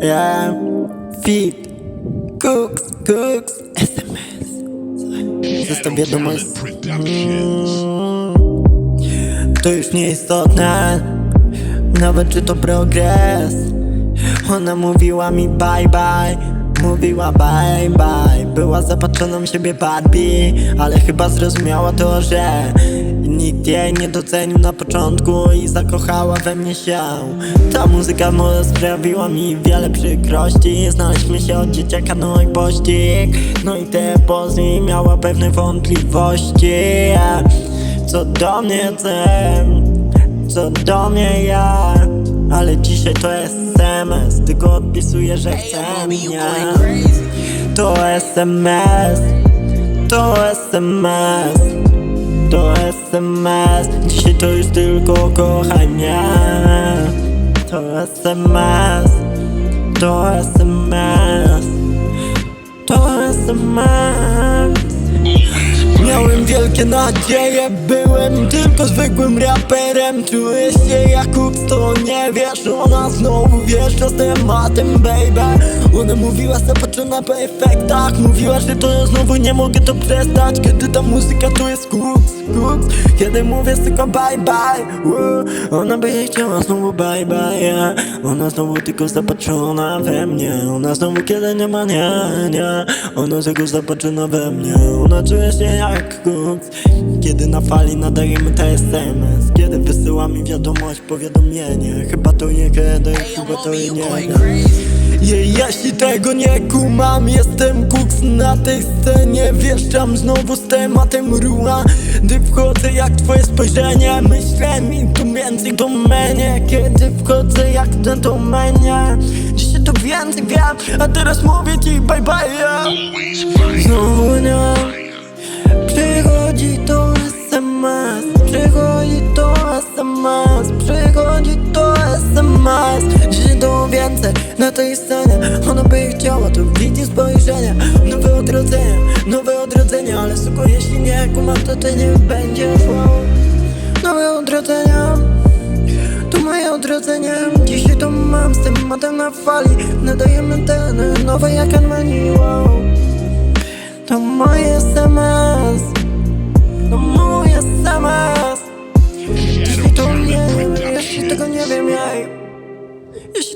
Yeah, fit, cooks, cooks, SMS. Zostaw wiadomość. To już nieistotne, nawet czy to progres. Ona mówiła mi bye bye, mówiła bye bye. Była zapatrzona w siebie Barbie, ale chyba zrozumiała to, że nikt jej nie docenił na początku i zakochała we mnie się. Ta muzyka może sprawiła mi wiele przykrości. Znaleźliśmy się od dzieciaka, no i pościg. No i te później miała pewne wątpliwości. Co do mnie ten, co do mnie ja Ale dzisiaj to SMS, tylko odpisuję, że chcę mnie To SMS, to SMS, to SMS Dzisiaj to już tylko kochaj mnie To SMS, to SMS, to SMS Miałem wielkie nadzieje, byłem tylko zwykłym raperem. Czuję się jak kuks, to nie wiesz Ona znowu wjeżdża z tematem, baby. Ona mówiła zapatrzona po efektach Mówiła, że to ja znowu nie mogę to przestać. Kiedy ta muzyka to jest kuks, kuks Kiedy mówię tylko bye bye uh, Ona by chciała znowu bye bye yeah. Ona znowu tylko zapatrzona we mnie. Ona znowu kiedy nie ma nie, nie. Ona tylko zapatrzona we mnie. Ona czuje się jak kuks Kiedy na fali nadajemy te SMS Kiedy wysyła mi wiadomość, powiadomienie. Chyba to nie kiedy, chyba to nie jej, jeśli tego nie kumam. Jestem kuks na tej scenie. Wjeżdżam znowu z tematem ruła Gdy wchodzę jak twoje spojrzenie Myślę mi tu więcej do mnie. Kiedy wchodzę jak ten do mnie Dzisiaj to więcej wiem. A teraz mówię ci bye bye yeah. Znowu nie na tej scenie Ona by chciała, to widzi spojrzenie Nowe odrodzenie, nowe odrodzenie Ale suko, jeśli nie kumam, to ty nie będzie wow. Nowe odrodzenie to moje odrodzenie Dzisiaj to mam z tematem na fali Nadajemy ten nowe jak Armani wow.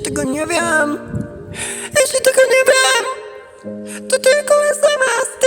Tego nie wiem. Jeśli tego nie wiem To tylko SMS